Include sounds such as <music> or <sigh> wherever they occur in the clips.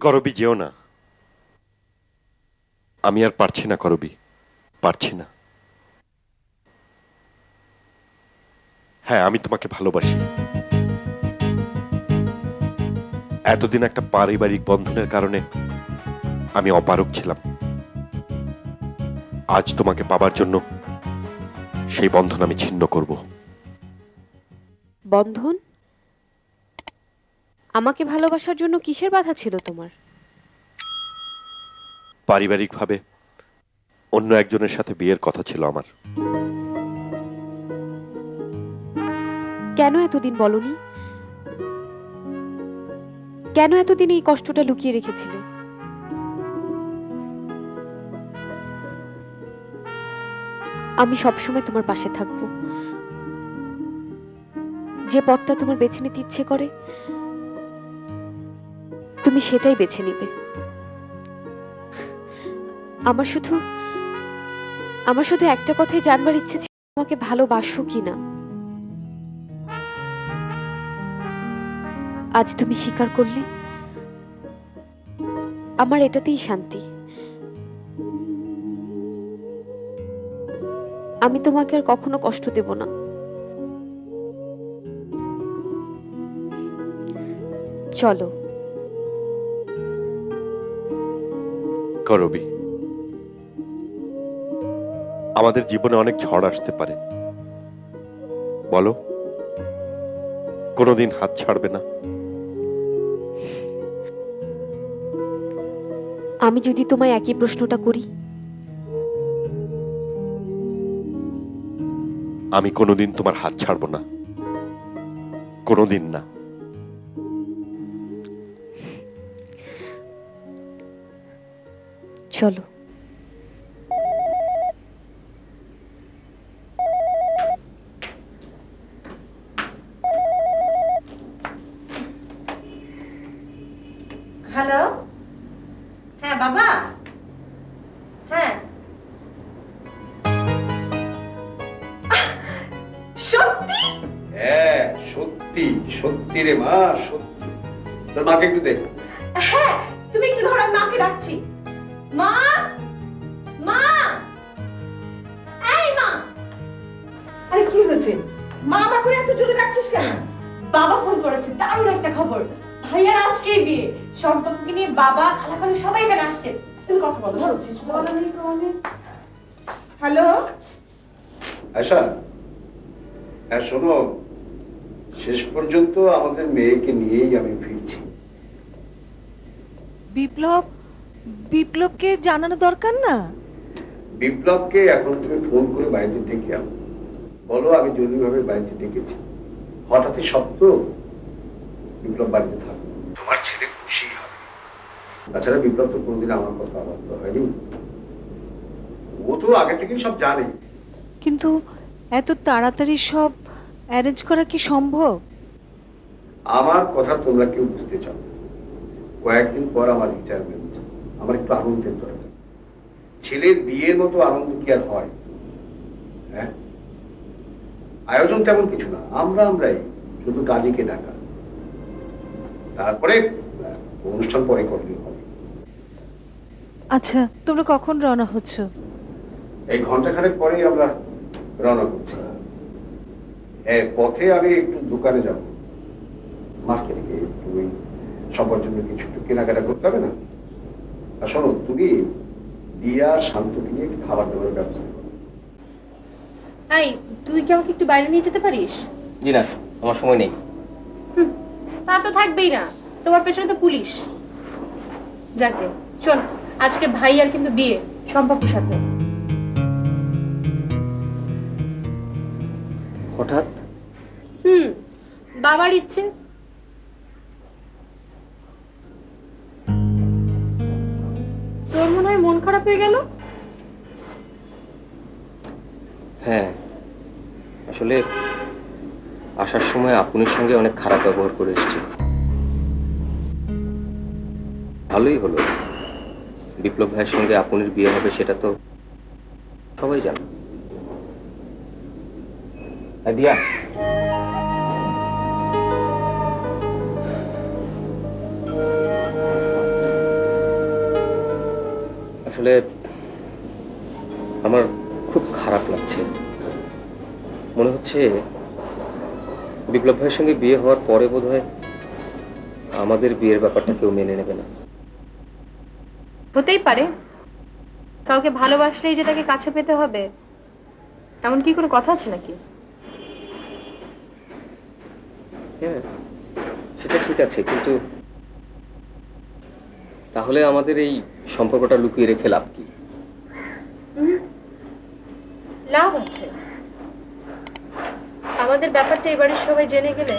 করবি যেও না। আমি আর পারছি না করবি, পারছি না। হ্যাঁ আমি তোমাকে ভালোবাসি। এতদিন একটা পারিবারিক বন্ধনের কারণে আমি অপারক ছিলাম। আজ তোমাকে পাবার জন্য সেই বন্ধন আমি ছিন্ন করব। বন্ধন? আমাকে ভালোবাসার জন্য কিসের বাধা ছিল তোমার? পারিবারিকভাবে অন্য একজনের সাথে বিয়ের কথা ছিল আমার। কেন এতদিন বলনি? কেন এতদিন এই কষ্টটা লুকিয়ে রেখেছিলে? আমি সবসময় তোমার পাশে থাকব। যে পথটা তোমার বেছে নিতে ইচ্ছে করে তুমি সেটাই বেছে নিবে। আমার শুধু আমার শুধু একটা কথাই জানবার ইচ্ছে ছিল আমাকে ভালোবাসো কিনা আজ তুমি স্বীকার করলে, আমার এটাতেই শান্তি। আমি তোমাকে আর কখনো কষ্ট দেব না। চলো। করবি আমাদের জীবনে অনেক ঝড় আসতে পারে। বলো কোনোদিন হাত ছাড়বে না। আমি যদি তোমায় একই প্রশ্নটা করি? আমি কোনোদিন তোমার হাত ছাড়বো না। কোনোদিন না। চলো। হ্যালো? হ্যাঁ বাবা? হ্যাঁ। সত্যি? হ্যাঁ সত্যি সত্যি রে মা সত্যি। তোর মাকে একটু দেখ হয়েছে মা মা করে এত জোরে ডাকছিস কেন? বাবা ফোন করেছে দারুণ একটা খবর। ভাইয়ার আজকেই বিয়ে। সম্পর্ককে নিয়ে বাবা খালাখালু সবাই এখানে আসছে। তুমি কথা বলো। ধরো হ্যালো? আশা হ্যাঁ শোনো। শেষ পর্যন্ত আমাদের মেয়েকে নিয়েই আমি ফিরছি। বিপ্লব বিপ্লবকে জানানো দরকার না? বিপ্লবকে এখন তুমি ফোন করে বাড়িতে ডেকে আনো। বলো আমি জরুরিভাবে বাড়িতে ডেকেছি। হঠাৎই শব্দ বিপ্লব বাড়িতে থাকবে তোমার ছেলে খুশি হবে। তাছাড়া বিপ্লব তো কোনোদিন আমার কথা আবদ্ধ হয়নি। ও তো আগে থেকেই সব জানে। কিন্তু এত তাড়াতাড়ি সব অ্যারেঞ্জ করা কি সম্ভব? আমার কথা তোমরা কেউ বুঝতে চাও কয়েকদিন পর আমার রিটায়ারমেন্ট আমার একটু আনন্দের দরকার। ছেলের বিয়ের মতো আনন্দ কি আর হয়? হ্যাঁ? আয়োজন তেমন কিছু না। আমরা আমরাই শুধু কাজীকে ডাকা তারপরে অনুষ্ঠান পরে করলে হবে। আচ্ছা তোমরা কখন রওনা হচ্ছ? এই ঘন্টাখানেক পরেই আমরা রওনা করছি হ্যাঁ পথে আমি একটু দোকানে যাব। মাকে গিয়ে একটু ওই সবার জন্য কিছু একটু কেনাকাটা করতে হবে না? আর শোনো তুমি দিয়া শান্তকে নিয়ে খাবার দাবারের ব্যবস্থা এই তুই কি আমাকে একটু বাইরে নিয়ে যেতে পারিস? জি না আমার সময় নেই। তা তো থাকবেই না। তোমার পেছনে তো পুলিশ। যাকে শোন আজকে ভাই আর কিন্তু বিয়ে সম্পর্কের সাথে। হঠাৎ? হুম বাবার ইচ্ছে। তোর মনে হয় মন খারাপ হয়ে গেল? হ্যাঁ আসলে আসার সময় আপুনির সঙ্গে অনেক খারাপ ব্যবহার করে এসেছি। ভালোই হলো। বিপ্লব ভাইয়ের সঙ্গে আপুনির বিয়ে হবে সেটা তো সবাই জানে। দিয়া। আসলে আমার খুব খারাপ লাগছে। মনে হচ্ছে বিপ্লব ভাইয়ের সঙ্গে বিয়ে হওয়ার পরে বোধহয় আমাদের বিয়ের ব্যাপারটা কেউ মেনে নেবে না। হতেই পারে। কাউকে ভালোবাসলেই যে তাকে কাছে পেতে হবে এমন কি কোনো কথা আছে নাকি? হ্যাঁ সেটা ঠিক আছে কিন্তু তাহলে আমাদের এই সম্পর্কটা লুকিয়ে রেখে লাভ কি? লাভ আছে। আমাদের ব্যাপারটা এবারে সবাই জেনে গেলে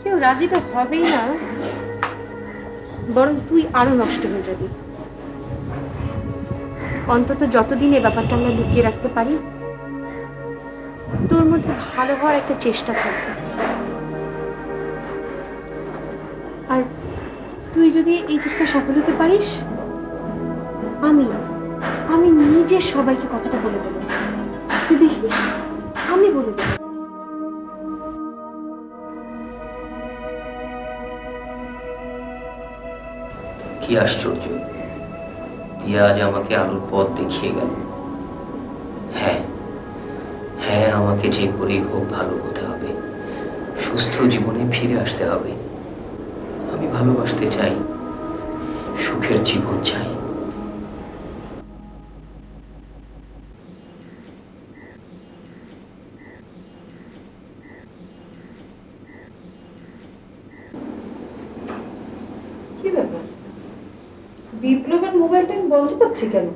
কেউ রাজি তো হবেই না। বরং তুই আরও নষ্ট হয়ে যাবি। অন্তত যতদিন এই ব্যাপারটা আমরা লুকিয়ে রাখতে পারি, তোর মধ্যে ভালো হওয়ার একটা চেষ্টা থাকবে। আর তুই যদি এই চেষ্টা সফল হতে পারিস, আমি আমি নিজে সবাইকে কথাটা বলে দেবো। তুই দেখিস? আমি বলে দেবো। কি আশ্চর্য। দিয়া আজ আমাকে আলোর পথ দেখিয়ে গেল। হ্যাঁ হ্যাঁ আমাকে যে করেই হোক ভালো হতে হবে। সুস্থ জীবনে ফিরে আসতে হবে। আমি ভালোবাসতে চাই, সুখের জীবন চাই কি ব্যাপার বিপ্লবের মোবাইলটা আমি বন্ধ পাচ্ছি কেন?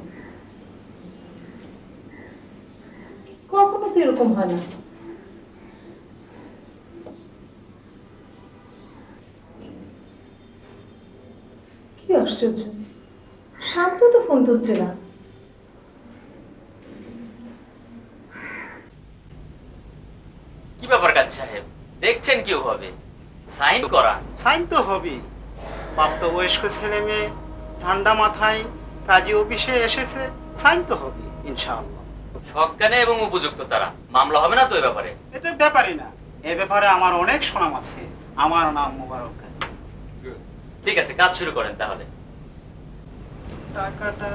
কখনো তো এরকম হয় না। কি আশ্চর্য। শান্ত তো ফোন ধরছে না। কি ব্যাপার কাজ সাহেব? দেখছেন কি হবে সাইন করা। সাইন তো হবে হবেই প্রাপ্তবয়স্ক ছেলে মেয়ে ঠান্ডা মাথায় কাজী অফিসে এসেছে সাইন তো হবে ইনশাআল্লাহ। সজ্ঞানে এবং উপযুক্ত তারা। মামলা হবে না তো এই ব্যাপারে? এটা ব্যাপারই না। এ ব্যাপারে আমার অনেক সুনাম আছে। আমার নাম মোবারক গাজী। ঠিক আছে কাজ শুরু করেন তাহলে। টাকাটা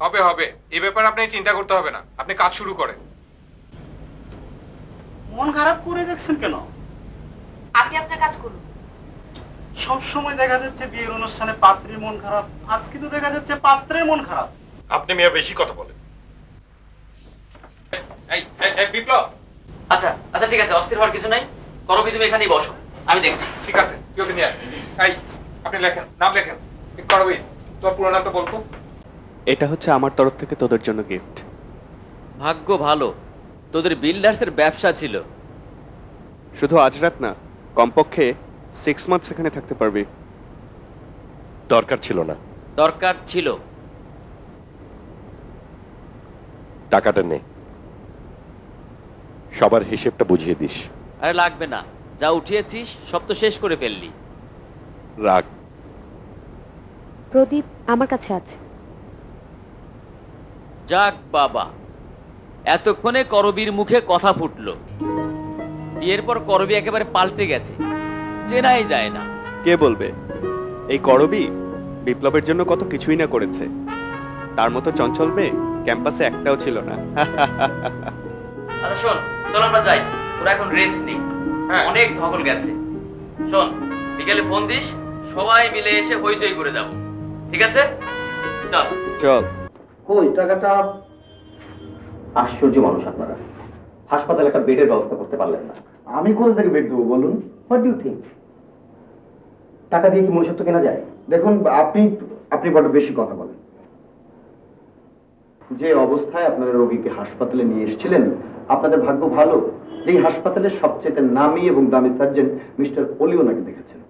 হবে হবে। এ ব্যাপারে আপনি চিন্তা করতে হবে না। আপনি কাজ শুরু করেন। মন খারাপ করে দেখছেন কেন? আপনি আপনার কাজ করুন। সব সময় দেখা যাচ্ছে বিয়ের অনুষ্ঠানে পাত্রীর মন খারাপ। আজকে তো দেখা যাচ্ছে পাত্রের মন খারাপ। আপনি মেয়ে বেশি কথা বলেন। এই এই, এই বিপ্লব। আচ্ছা আচ্ছা ঠিক আছে অস্থির হওয়ার কিছু নাই। করবি তুমি এখানেই বসো। আমি দেখছি। ঠিক আছে তুই ওকে নিয়ে আয়। আপনি লেখেন নাম লেখেন। করবি তোর পুরো নামটা বলতো। এটা হচ্ছে আমার তরফ থেকে তোদের জন্য গিফট ভাগ্য ভালো। তোদের বিল্ডার্সের ব্যবসা ছিল। শুধু আজ রাত না কমপক্ষে সিক্স মান্থস এখানে থাকতে পারবি। দরকার ছিল না। দরকার ছিল। টাকাটা নে। সবার হিসেবটা বুঝিয়ে দিস। আরে লাগবে না। যা উঠিয়েছিস সব তো শেষ করে ফেললি। রাগ। প্রদীপ আমার কাছে আছে। যাক বাবা। এতক্ষণে করবীর মুখে কথা ফুটলো। বিয়ের পর করবি একেবারে পাল্টে গেছে। চেনাই যায় না। কে বলবে? এই করবি বিপ্লবের জন্য কত কিছুই না করেছে। তার মতো চঞ্চল মেয়ে ক্যাম্পাসে একটাও ছিল না। <laughs> আচ্ছা শোন চল আমরা যাই। ওরা এখন রেস্ট নেই। হ্যাঁ। অনেক ধকল গেছে। শোন বিকেলে ফোন দিস সবাই মিলে এসে হইচই করে যাব। ঠিক আছে? চল। চল। কই টাকাটা? আশ্চর্য মানুষ আপনারা। হাসপাতালে একটা বেডের ব্যবস্থা করতে পারলেন না। আমি কোথা থেকে বেড দেবো বলুন? হোয়াট ইউ থিঙ্ক টাকা দিয়ে কি মনুষ্যত্ব কেনা যায়? দেখুন আপনি আপনি বড় বেশি কথা বলেন। যে অবস্থায় আপনারা রোগীকে হাসপাতালে নিয়ে এসেছিলেন আপনাদের ভাগ্য ভালো। যে এই হাসপাতালের সবচেয়ে নামী এবং দামি সার্জন মিস্টার অলি ওনাকে দেখেছেন।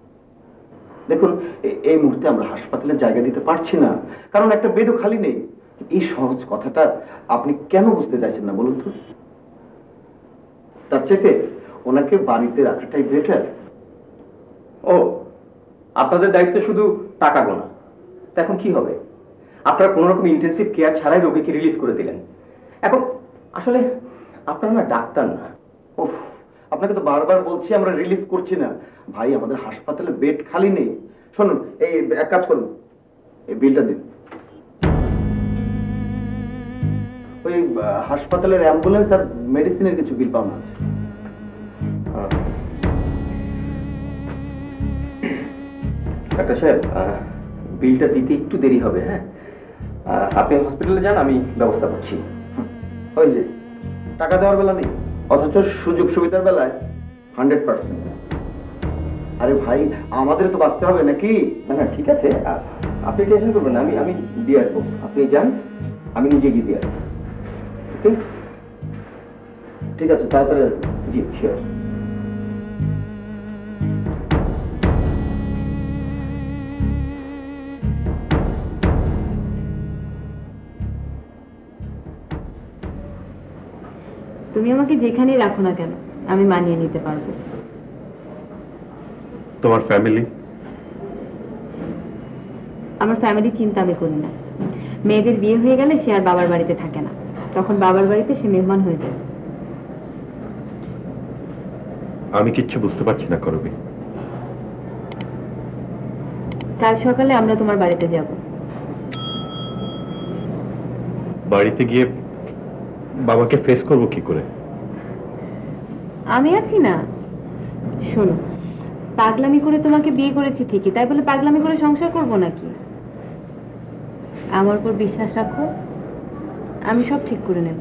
দেখুন এই মুহূর্তে আমরা হাসপাতালে জায়গা দিতে পারছি না। কারণ একটা বেডও খালি নেই। এই সহজ কথাটা আপনি কেন বুঝতে চাইছেন না বলুন তো? তার চেয়ে ওনাকে বাড়িতে রাখাটাই বেটার ও আপনাদের দায়িত্ব শুধু টাকা গোনা। এখন কি হবে? আপনারা কোনো রকম ইন্টেন্সিভ কেয়ার ছাড়াই রোগীকে রিলিজ করে দিলেন। এখন আসলে আপনারা না ডাক্তার না। ওফ আপনাকে তো বারবার বলছি আমরা রিলিজ করছি না। ভাই, আমাদের হাসপাতালে বেড খালি নেই। শুনুন, এই, এক কাজ করুন। এই বিলটা দিন। ওই হাসপাতালের অ্যাম্বুলেন্স আর মেডিসিনের কিছু বিল পাওনা আছে। ডাক্তার সাহেব বিলটা দিতে একটু দেরি হবে হ্যাঁ? আপনি হসপিটালে যান, আমি ব্যবস্থা করছি। ওই যে, টাকা দেওয়ার বেলা নেই, অথচ সুযোগ সুবিধার বেলায় হান্ড্রেড পার্সেন্ট আরে ভাই, আমাদের তো বাঁচতে হবে নাকি? না না, ঠিক আছে আপনি টেনশন করবেন আমি আমি দিয়ে আসব। আপনি যান, আমি নিজে গিয়ে দিয়ে আসব। ঠিক? আছে, তাড়াতাড়ি জি শিওর তুমি আমাকে যেখানেই রাখো না কেন আমি মানিয়ে নিতে পারব। তোমার ফ্যামিলি আমার ফ্যামিলি চিন্তা আমি করি না। মেয়েদের বিয়ে হয়ে গেলে সে আর বাবার বাড়িতে থাকে না। তখন বাবার বাড়িতে সে মেহমান হয়ে যায়। আমি কিচ্ছু বুঝতে পারছি না করবি। কাল সকালে আমরা তোমার বাড়িতে যাব। বাড়িতে গিয়ে বাবাকে ফেস করব কি করে? আমি আছি না। শোনো, পাগলামি করে তোমাকে বিয়ে করেছি ঠিকই, তাই বলে পাগলামি করে সংসার করব নাকি? আমার উপর বিশ্বাস রাখো, আমি সব ঠিক করে নেব।